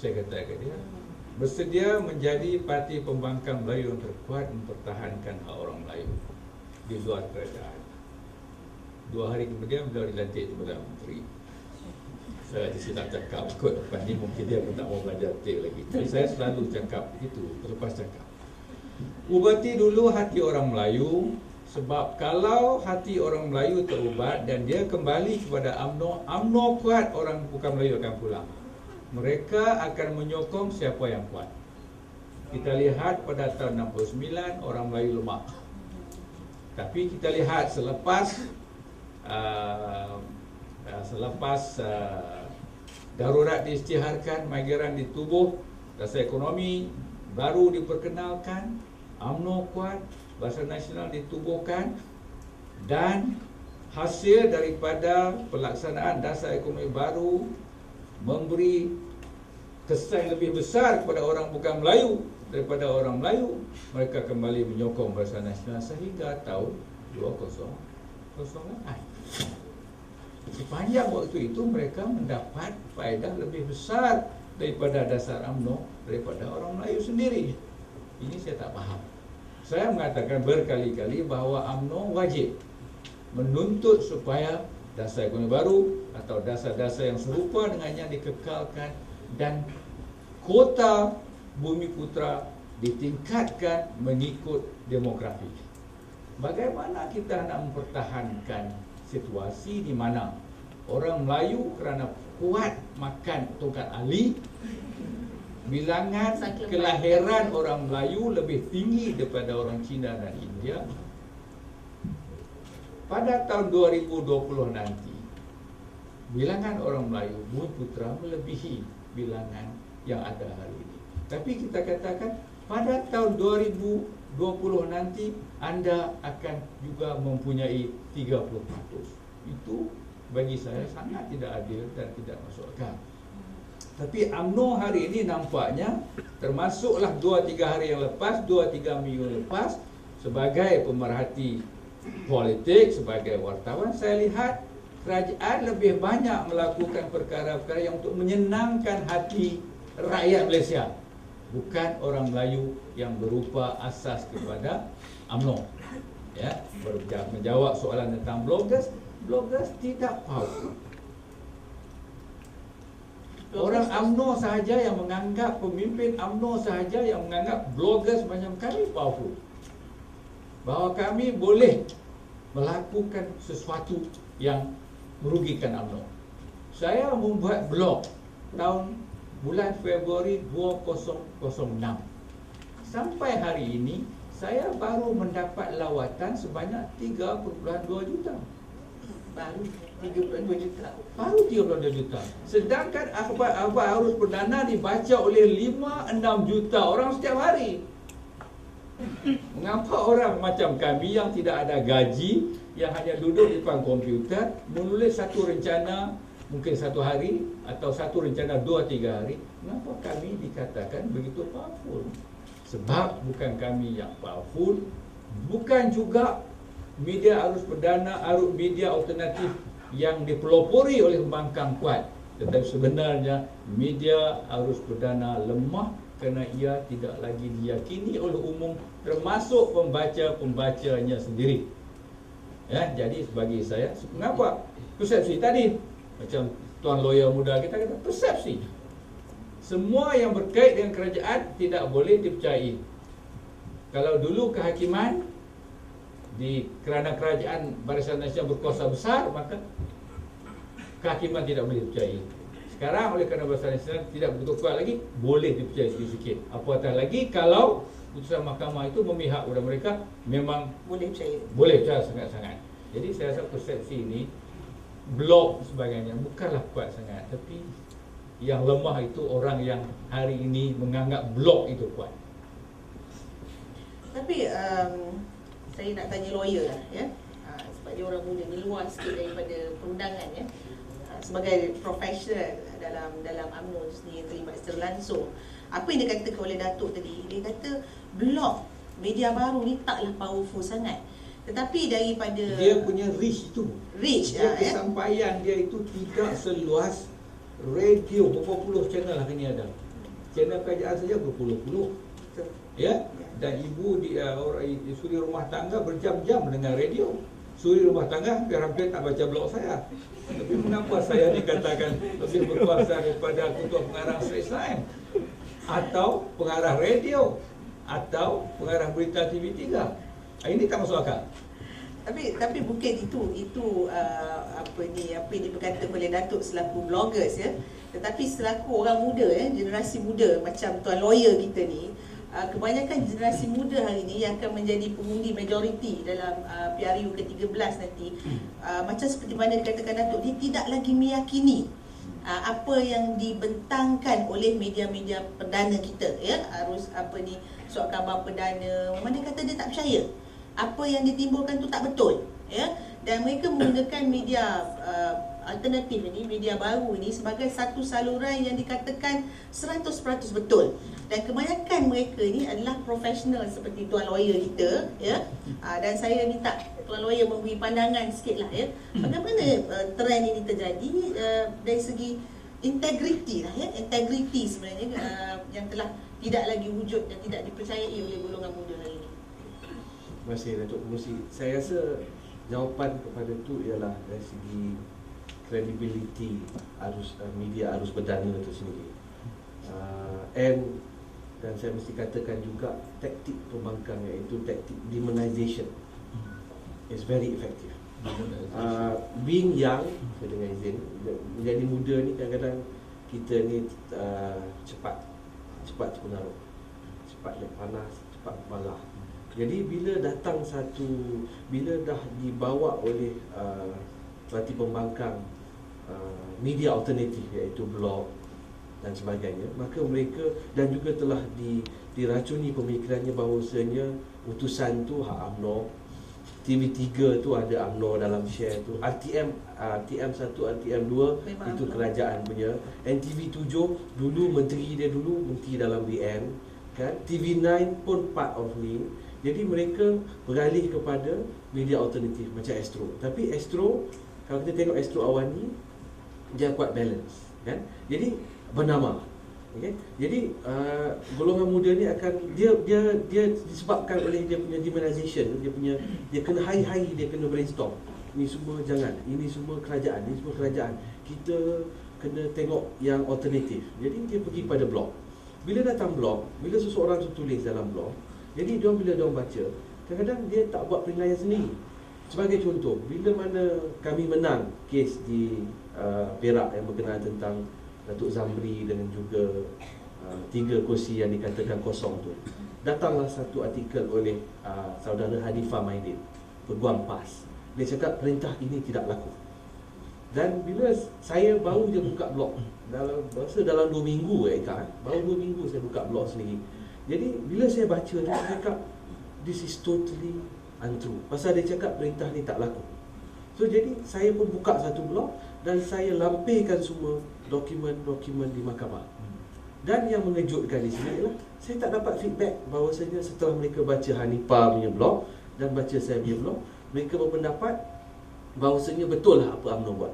Saya kata ke dia Bersedia menjadi parti pembangkang Melayu yang terkuat Mempertahankan hak orang Melayu Di luar kerajaan Dua hari kemudian beliau dilantik Kepada Menteri. Saya jadi tak cakap kot depan ni mungkin dia pun tak mau belajar tik lagi. Jadi saya selalu cakap itu Lepas cakap. Ubati dulu hati orang Melayu sebab kalau hati orang Melayu terubat dan dia kembali kepada UMNO, UMNO kuat orang bukan Melayu akan pulang. Mereka akan menyokong siapa yang kuat. Kita lihat pada tahun 69 orang Melayu lemah. Tapi kita lihat selepas uh, uh, selepas uh, darurat diisytiharkan, migran ditubuh, rasa ekonomi baru diperkenalkan, UMNO kuat, Bahasa Nasional ditubuhkan dan hasil daripada pelaksanaan dasar ekonomi baru memberi kesan lebih besar kepada orang bukan Melayu. Daripada orang Melayu mereka kembali menyokong Bahasa Nasional sehingga tahun 2008 sepanjang waktu itu mereka mendapat faedah lebih besar daripada dasar UMNO daripada orang Melayu sendiri. Ini saya tak faham. Saya mengatakan berkali-kali bahawa UMNO wajib menuntut supaya dasar ekonomi baru atau dasar-dasar yang serupa dengannya dikekalkan dan kota bumi putra ditingkatkan mengikut demografi. Bagaimana kita nak mempertahankan situasi di mana orang Melayu kerana kuat makan tongkat ali bilangan kelahiran orang Melayu lebih tinggi daripada orang Cina dan India pada tahun 2020 nanti bilangan orang Melayu Bumi Putra melebihi bilangan yang ada hari ini. Tapi kita katakan pada tahun 2020 nanti anda akan juga mempunyai 30% itu bagi saya sangat tidak adil dan tidak masuk akal. Tapi UMNO hari ini nampaknya termasuklah 2-3 hari yang lepas, 2-3 minggu lepas sebagai pemerhati politik, sebagai wartawan, saya lihat kerajaan lebih banyak melakukan perkara-perkara yang untuk menyenangkan hati rakyat Malaysia. Bukan orang Melayu yang berupa asas kepada UMNO. Ya, menjawab soalan tentang bloggers, bloggers tidak powerful. Orang UMNO sahaja yang menganggap pemimpin UMNO sahaja yang menganggap bloggers macam kami powerful. Bahawa kami boleh melakukan sesuatu yang merugikan UMNO. Saya membuat blog tahun bulan Februari 2006. Sampai hari ini saya baru mendapat lawatan sebanyak 3.2 juta. Baru 32 juta. Baru 32 juta. Sedangkan akhbar-akhbar harus perdana dibaca oleh 5-6 juta orang setiap hari. Mengapa orang macam kami yang tidak ada gaji, yang hanya duduk di depan komputer, menulis satu rencana mungkin satu hari atau satu rencana dua tiga hari, kenapa kami dikatakan begitu powerful? Sebab bukan kami yang powerful, bukan juga media arus perdana, arus media alternatif yang dipelopori oleh pembangkang kuat tetapi sebenarnya media arus perdana lemah kerana ia tidak lagi diyakini oleh umum termasuk pembaca-pembacanya sendiri ya jadi bagi saya mengapa persepsi tadi macam tuan lawyer muda kita kata persepsi semua yang berkait dengan kerajaan tidak boleh dipercayai kalau dulu kehakiman di kerana kerajaan Barisan Nasional berkuasa besar maka kehakiman tidak boleh dipercayai. Sekarang oleh kerana Barisan Nasional tidak begitu kuat lagi boleh dipercayai sedikit-sedikit. Apatah lagi kalau putusan mahkamah itu memihak kepada mereka memang boleh percaya. Boleh percaya sangat-sangat. Jadi saya rasa persepsi ini blok sebagainya bukanlah kuat sangat tapi yang lemah itu orang yang hari ini menganggap blok itu kuat. Tapi um, saya nak tanya lawyer lah ya. Ha, sebab dia orang muda ni luar sikit daripada perundangan ya. Ha, sebagai profesional dalam dalam UMNO sendiri terlibat secara langsung. Apa yang dikatakan oleh Datuk tadi? Dia kata blog media baru ni taklah powerful sangat. Tetapi daripada dia punya reach tu. Reach dia ha, kesampaian ya? dia itu tidak seluas radio berapa puluh channel hari ni ada. channel kerajaan saja berpuluh-puluh. Betul. Ya, dan ibu di uh, orang i- suri rumah tangga berjam-jam dengan radio. Suri rumah tangga hampir-hampir tak baca blog saya. Tapi mengapa saya dikatakan lebih berkuasa daripada ketua pengarah Time? Atau pengarah radio? Atau pengarah berita TV3? Ah, Ini tak masuk akal. Tapi tapi bukan itu itu uh, apa ni apa yang diperkatakan oleh Datuk selaku bloggers ya. Tetapi selaku orang muda ya, generasi muda macam tuan lawyer kita ni, uh, kebanyakan generasi muda hari ini yang akan menjadi pengundi majoriti dalam uh, PRU ke-13 nanti uh, macam seperti mana dikatakan Datuk dia tidak lagi meyakini uh, apa yang dibentangkan oleh media-media perdana kita ya harus apa ni surat khabar perdana. Mana kata dia tak percaya. Apa yang ditimbulkan tu tak betul ya? Dan mereka menggunakan media uh, alternatif ini media baru ini sebagai satu saluran yang dikatakan 100% betul. Dan kebanyakan mereka ini adalah profesional seperti tuan lawyer kita ya? Uh, dan saya minta tuan lawyer memberi pandangan sikit lah ya? Bagaimana uh, trend ini terjadi uh, dari segi integriti lah ya integriti sebenarnya uh, yang telah tidak lagi wujud dan tidak dipercayai oleh golongan muda hari ini Terima kasih Datuk Pengurusi. Saya rasa jawapan kepada itu ialah dari segi credibility arus uh, media arus berdana itu sendiri. Uh, and dan saya mesti katakan juga taktik pembangkang iaitu taktik demonization is very effective. Uh, being young, dengan izin, menjadi muda ni kadang-kadang kita ni uh, cepat cepat terpengaruh, cepat naik panas, cepat marah. Jadi bila datang satu bila dah dibawa oleh uh, parti pembangkang uh, media alternatif iaitu blog dan sebagainya maka mereka dan juga telah di, diracuni pemikirannya bahawasanya utusan tu hak UMNO TV3 tu ada UMNO dalam share tu. RTM uh, RTM 1 RTM 2 Memang itu UMNO. kerajaan punya. NTV 7 dulu menteri dia dulu menteri dalam BN kan? TV9 pun part of ni jadi mereka beralih kepada media alternatif macam Astro. Tapi Astro kalau kita tengok Astro awan ni dia kuat balance kan? Jadi bernama okey? Jadi uh, golongan muda ni akan dia dia dia disebabkan oleh dia punya demonization dia punya dia kena hari-hari dia kena brainstorm. Ni semua jangan. Ini semua kerajaan ini semua kerajaan. Kita kena tengok yang alternatif. Jadi dia pergi pada blog. Bila datang blog bila seseorang tu tulis dalam blog jadi dia bila dia baca kadang-kadang dia tak buat penilaian sendiri. Sebagai contoh bila mana kami menang kes di uh, Perak yang berkenaan tentang Datuk Zamri dengan juga uh, tiga kursi yang dikatakan kosong tu. Datanglah satu artikel oleh uh, saudara Hadifah Maidin peguam PAS. Dia cakap perintah ini tidak laku. Dan bila saya baru je buka blog dalam rasa dalam 2 minggu eh eh. baru 2 minggu saya buka blog sendiri. Jadi bila saya baca saya cakap this is totally untrue. Pasal dia cakap perintah ni tak laku so jadi saya pun buka satu blog dan saya lampirkan semua dokumen-dokumen di mahkamah. Dan yang mengejutkan di sini ialah saya tak dapat feedback bahawasanya setelah mereka baca Hanifa punya blog dan baca saya punya blog mereka berpendapat bahawasanya betul lah apa UMNO buat.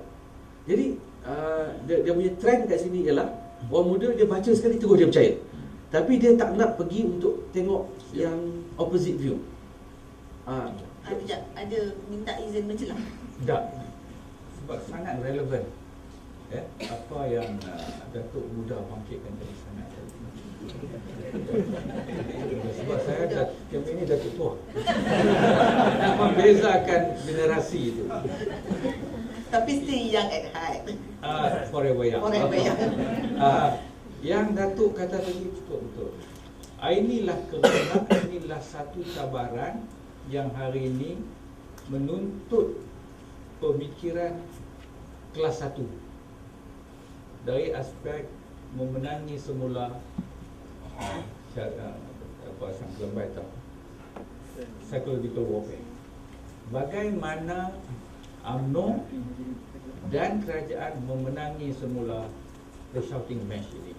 Jadi uh, dia, dia punya trend kat sini ialah orang muda dia baca sekali terus dia percaya. Tapi dia tak nak pergi untuk tengok Ya. yang opposite view. Uh, ada minta izin mencelah Tak. Sebab sangat relevan. Ya, apa yang uh, Datuk Muda bangkitkan tadi sangat relevan. Sebab saya dah, kami ni Datuk tua. Nak membezakan generasi itu. tapi still young at heart Uh, forever young. Forever young. Uh, yang Datuk kata tadi betul-betul. Ah, inilah kerana inilah satu cabaran yang hari ini menuntut pemikiran kelas satu. Dari aspek memenangi semula uh, apa sang kelembai tau psychological warfare bagaimana UMNO dan kerajaan memenangi semula the shouting match ini?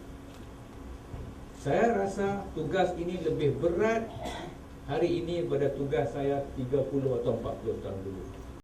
Saya rasa tugas ini lebih berat hari ini pada tugas saya 30 atau 40 tahun dulu